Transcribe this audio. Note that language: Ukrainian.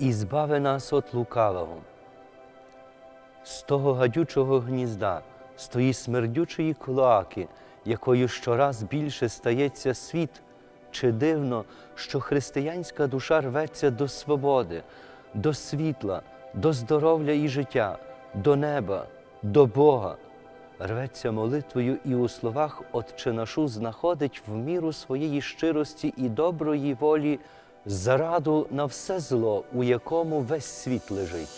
збави нас от лукавого. З того гадючого гнізда, з тої смердючої клоаки, якою щораз більше стається світ, чи дивно, що християнська душа рветься до свободи, до світла, до здоров'я і життя, до неба, до Бога. Рветься молитвою і у словах Отче нашу знаходить в міру своєї щирості і доброї волі зараду на все зло, у якому весь світ лежить.